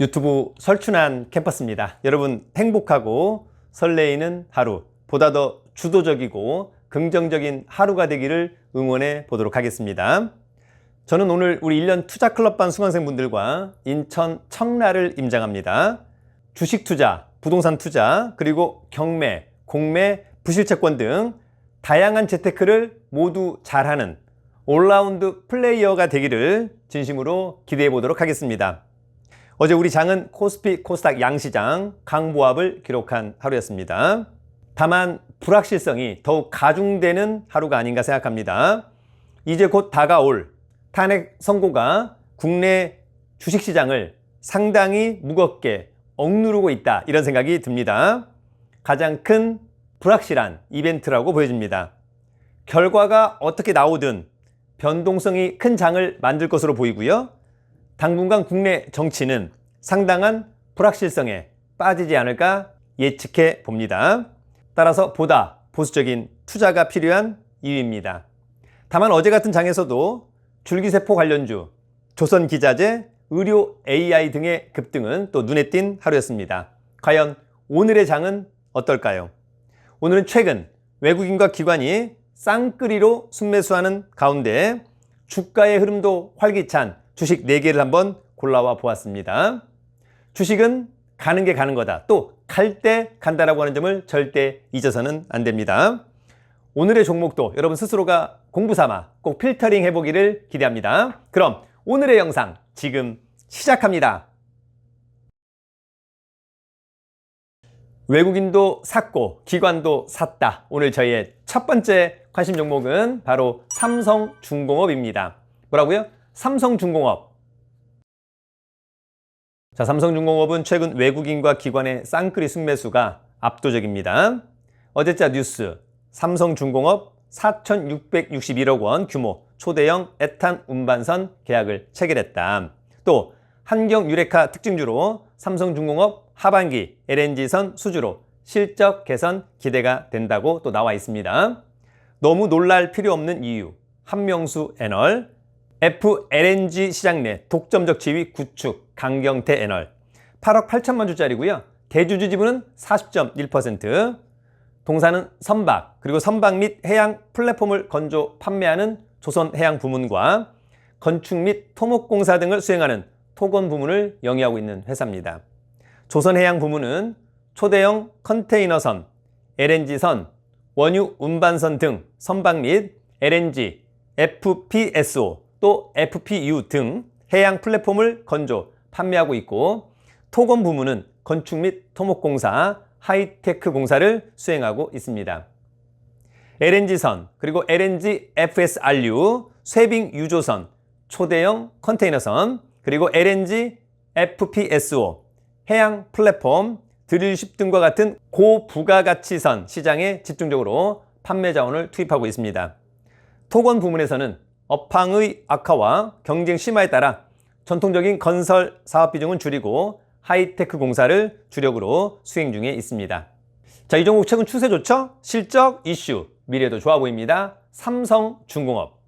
유튜브 설춘한 캠퍼스입니다. 여러분 행복하고 설레이는 하루, 보다 더 주도적이고 긍정적인 하루가 되기를 응원해 보도록 하겠습니다. 저는 오늘 우리 1년 투자 클럽반 수강생분들과 인천 청라를 임장합니다. 주식 투자, 부동산 투자, 그리고 경매, 공매, 부실채권 등 다양한 재테크를 모두 잘하는 올라운드 플레이어가 되기를 진심으로 기대해 보도록 하겠습니다. 어제 우리 장은 코스피 코스닥 양시장 강보합을 기록한 하루였습니다. 다만 불확실성이 더욱 가중되는 하루가 아닌가 생각합니다. 이제 곧 다가올 탄핵 선고가 국내 주식시장을 상당히 무겁게 억누르고 있다 이런 생각이 듭니다. 가장 큰 불확실한 이벤트라고 보여집니다. 결과가 어떻게 나오든 변동성이 큰 장을 만들 것으로 보이고요. 당분간 국내 정치는 상당한 불확실성에 빠지지 않을까 예측해 봅니다. 따라서 보다 보수적인 투자가 필요한 이유입니다. 다만 어제 같은 장에서도 줄기세포 관련주, 조선기자재, 의료 AI 등의 급등은 또 눈에 띈 하루였습니다. 과연 오늘의 장은 어떨까요? 오늘은 최근 외국인과 기관이 쌍끌이로 순매수하는 가운데 주가의 흐름도 활기찬 주식 4개를 한번 골라와 보았습니다. 주식은 가는 게 가는 거다. 또 갈 때 간다라고 하는 점을 절대 잊어서는 안 됩니다. 오늘의 종목도 여러분 스스로가 공부 삼아 꼭 필터링 해보기를 기대합니다. 그럼 오늘의 영상 지금 시작합니다. 외국인도 샀고 기관도 샀다. 오늘 저희의 첫 번째 관심 종목은 바로 삼성중공업입니다. 뭐라고요? 삼성중공업. 자, 삼성중공업은 최근 외국인과 기관의 쌍끌이 순매수가 압도적입니다. 어제자 뉴스 삼성중공업 4,661억 원 규모 초대형 에탄 운반선 계약을 체결했다. 또 한경 유레카 특징주로 삼성중공업 하반기 LNG선 수주로 실적 개선 기대가 된다고 또 나와 있습니다. 너무 놀랄 필요 없는 이유 한명수 애널 FLNG 시장 내 독점적 지위 구축 강경태 애널 8억 8천만 주짜리고요. 대주주 지분은 40.1% 동사는 선박 그리고 선박 및 해양 플랫폼을 건조 판매하는 조선해양 부문과 건축 및 토목공사 등을 수행하는 토건 부문을 영위하고 있는 회사입니다. 조선해양 부문은 초대형 컨테이너선, LNG선, 원유 운반선 등 선박 및 LNG, FPSO 또 FPU 등 해양 플랫폼을 건조 판매하고 있고 토건 부문은 건축 및 토목공사, 하이테크 공사를 수행하고 있습니다. LNG선 그리고 LNG FSRU, 쇠빙 유조선, 초대형 컨테이너선 그리고 LNG FPSO, 해양 플랫폼, 드릴쉽 등과 같은 고부가가치선 시장에 집중적으로 판매 자원을 투입하고 있습니다. 토건 부문에서는 업황의 악화와 경쟁 심화에 따라 전통적인 건설 사업 비중은 줄이고 하이테크 공사를 주력으로 수행 중에 있습니다. 자, 이 종목 최근 추세 좋죠? 실적 이슈, 미래도 좋아 보입니다. 삼성 중공업.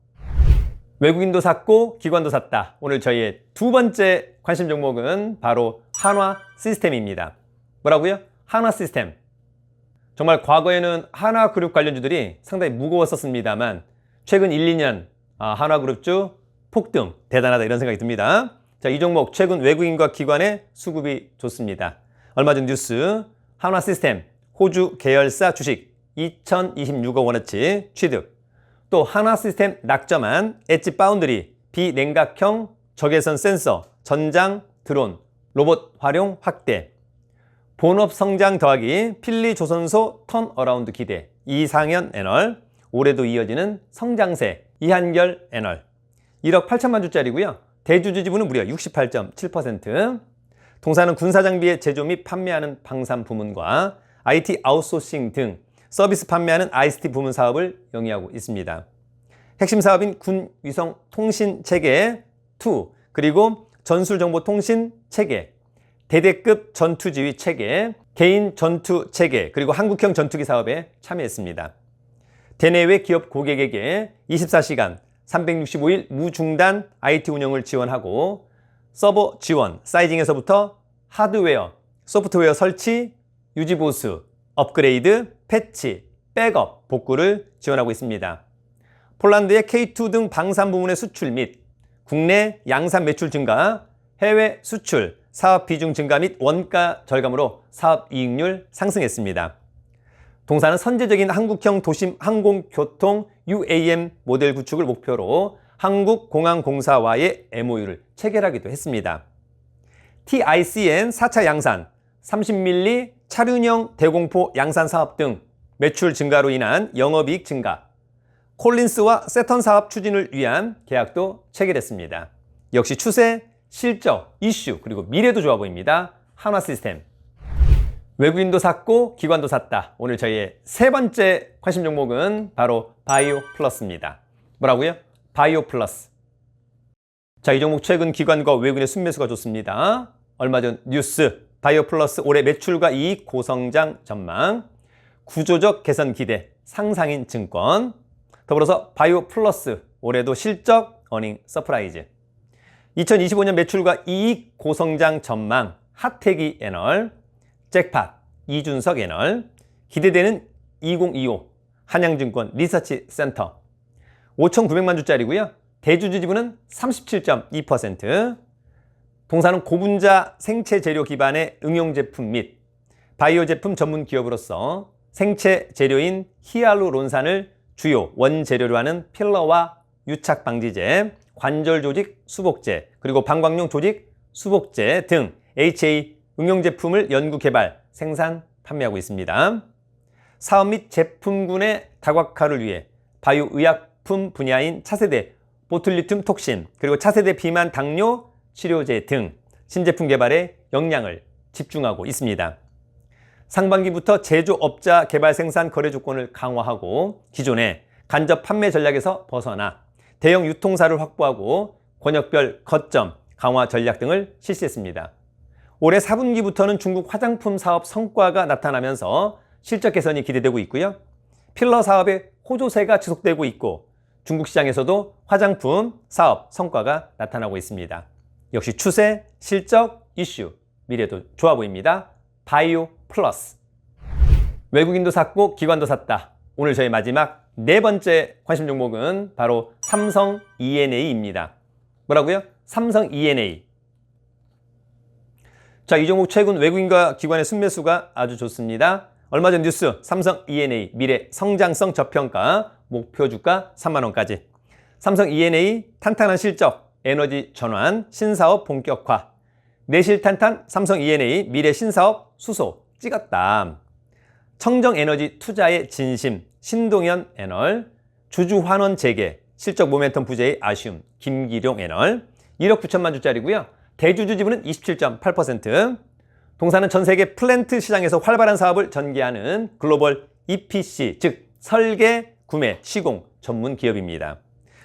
외국인도 샀고 기관도 샀다. 오늘 저희의 두 번째 관심 종목은 바로 한화 시스템입니다. 뭐라고요? 한화 시스템. 정말 과거에는 한화 그룹 관련주들이 상당히 무거웠었습니다만 최근 1, 2년 아, 한화그룹주 폭등. 대단하다 이런 생각이 듭니다. 자, 이 종목 최근 외국인과 기관의 수급이 좋습니다. 얼마 전 뉴스. 한화 시스템 호주 계열사 주식 2026억 원어치 취득. 또 한화 시스템 낙점한 엣지 바운드리 비냉각형 적외선 센서 전장 드론 로봇 활용 확대. 본업 성장 더하기 필리 조선소 턴 어라운드 기대. 이상현 애널. 올해도 이어지는 성장세 이한결 애널 1억 8천만 주짜리고요. 대주주 지분은 무려 68.7%. 동사는 군사 장비의 제조 및 판매하는 방산 부문과 IT 아웃소싱 등 서비스 판매하는 ICT 부문 사업을 영위하고 있습니다. 핵심 사업인 군 위성 통신 체계 2 그리고 전술 정보 통신 체계, 대대급 전투 지휘 체계, 개인 전투 체계 그리고 한국형 전투기 사업에 참여했습니다. 대내외 기업 고객에게 24시간 365일 무중단 IT 운영을 지원하고 서버 지원, 사이징에서부터 하드웨어, 소프트웨어 설치, 유지 보수, 업그레이드, 패치, 백업, 복구를 지원하고 있습니다. 폴란드의 K2 등 방산 부문의 수출 및 국내 양산 매출 증가, 해외 수출, 사업 비중 증가 및 원가 절감으로 사업 이익률 상승했습니다. 동사는 선제적인 한국형 도심 항공교통 UAM 모델 구축을 목표로 한국공항공사와의 MOU를 체결하기도 했습니다. TICN 4차 양산, 30mm 차륜형 대공포 양산 사업 등 매출 증가로 인한 영업이익 증가, 콜린스와 세턴 사업 추진을 위한 계약도 체결했습니다. 역시 추세, 실적, 이슈, 그리고 미래도 좋아 보입니다. 한화 시스템. 외국인도 샀고 기관도 샀다. 오늘 저희의 세 번째 관심 종목은 바로 바이오 플러스입니다. 뭐라고요? 바이오 플러스. 자, 이 종목 최근 기관과 외국인의 순매수가 좋습니다. 얼마 전 뉴스 바이오 플러스 올해 매출과 이익 고성장 전망, 구조적 개선 기대, 상상인 증권, 더불어서 바이오 플러스 올해도 실적 어닝 서프라이즈. 2025년 매출과 이익 고성장 전망 핫태기 애널, 잭팟 이준석 애널, 기대되는 2025 한양증권 리서치 센터 5,900만 주짜리고요. 대주주 지분은 37.2%. 동사는 고분자 생체 재료 기반의 응용 제품 및 바이오 제품 전문 기업으로서 생체 재료인 히알루론산을 주요 원재료로 하는 필러와 유착 방지제, 관절 조직 수복제, 그리고 방광용 조직 수복제 등 HA 응용 제품을 연구 개발, 생산, 판매하고 있습니다. 사업 및 제품군의 다각화를 위해 바이오 의약품 분야인 차세대 보툴리튬 톡신, 그리고 차세대 비만 당뇨 치료제 등 신제품 개발에 역량을 집중하고 있습니다. 상반기부터 제조업자 개발 생산 거래 조건을 강화하고 기존의 간접 판매 전략에서 벗어나 대형 유통사를 확보하고 권역별 거점 강화 전략 등을 실시했습니다. 올해 4분기부터는 중국 화장품 사업 성과가 나타나면서 실적 개선이 기대되고 있고요. 필러 사업의 호조세가 지속되고 있고 중국 시장에서도 화장품 사업 성과가 나타나고 있습니다. 역시 추세, 실적, 이슈, 미래도 좋아 보입니다. 바이오 플러스. 외국인도 샀고 기관도 샀다. 오늘 저희 마지막 네 번째 관심 종목은 바로 삼성 ENA입니다. 뭐라고요? 삼성 ENA. 자, 이 종목 최근 외국인과 기관의 순매수가 아주 좋습니다. 얼마 전 뉴스 삼성 ENA 미래 성장성 저평가 목표 주가 3만 원까지. 삼성 ENA 탄탄한 실적, 에너지 전환, 신사업 본격화. 내실 탄탄 삼성 ENA 미래 신사업 수소 찍었다. 청정 에너지 투자의 진심 신동현 애널, 주주 환원 재개, 실적 모멘텀 부재의 아쉬움 김기룡 애널 1억 9천만 주짜리고요. 대주주 지분은 27.8%. 동사는 전 세계 플랜트 시장에서 활발한 사업을 전개하는 글로벌 EPC, 즉 설계, 구매, 시공 전문 기업입니다.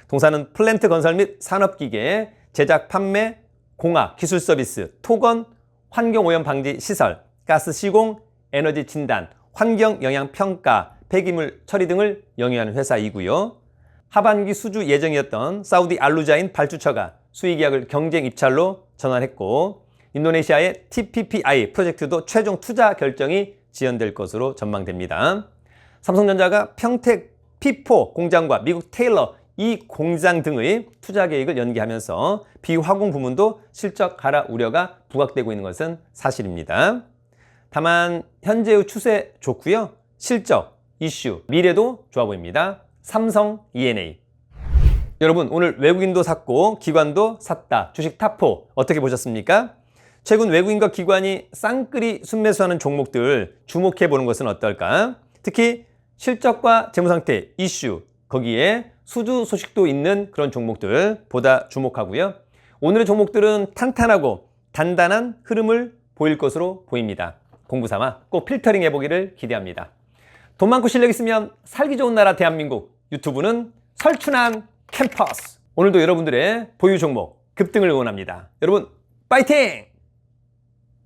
동사는 플랜트 건설 및 산업기계, 제작, 판매, 공학, 기술 서비스, 토건, 환경오염 방지 시설, 가스 시공, 에너지 진단, 환경 영향 평가, 폐기물 처리 등을 영위하는 회사이고요. 하반기 수주 예정이었던 사우디 알루자인 발주처가 수의계약을 경쟁 입찰로 전환했고 인도네시아의 TPPI 프로젝트도 최종 투자 결정이 지연될 것으로 전망됩니다. 삼성전자가 평택 P4 공장과 미국 테일러 이 공장 등의 투자 계획을 연기하면서 비화공 부문도 실적 하락 우려가 부각되고 있는 것은 사실입니다. 다만 현재의 추세 좋고요. 실적, 이슈, 미래도 좋아 보입니다. 삼성 ENA. 여러분 오늘 외국인도 샀고 기관도 샀다. 주식 타포 어떻게 보셨습니까? 최근 외국인과 기관이 쌍끌이 순매수하는 종목들 주목해 보는 것은 어떨까? 특히 실적과 재무상태, 이슈, 거기에 수주 소식도 있는 그런 종목들 보다 주목하고요. 오늘의 종목들은 탄탄하고 단단한 흐름을 보일 것으로 보입니다. 공부 삼아 꼭 필터링 해보기를 기대합니다. 돈 많고 실력 있으면 살기 좋은 나라 대한민국 유튜브는 설춘한 캠퍼스 오늘도 여러분들의 보유 종목 급등을 응원합니다. 여러분 파이팅!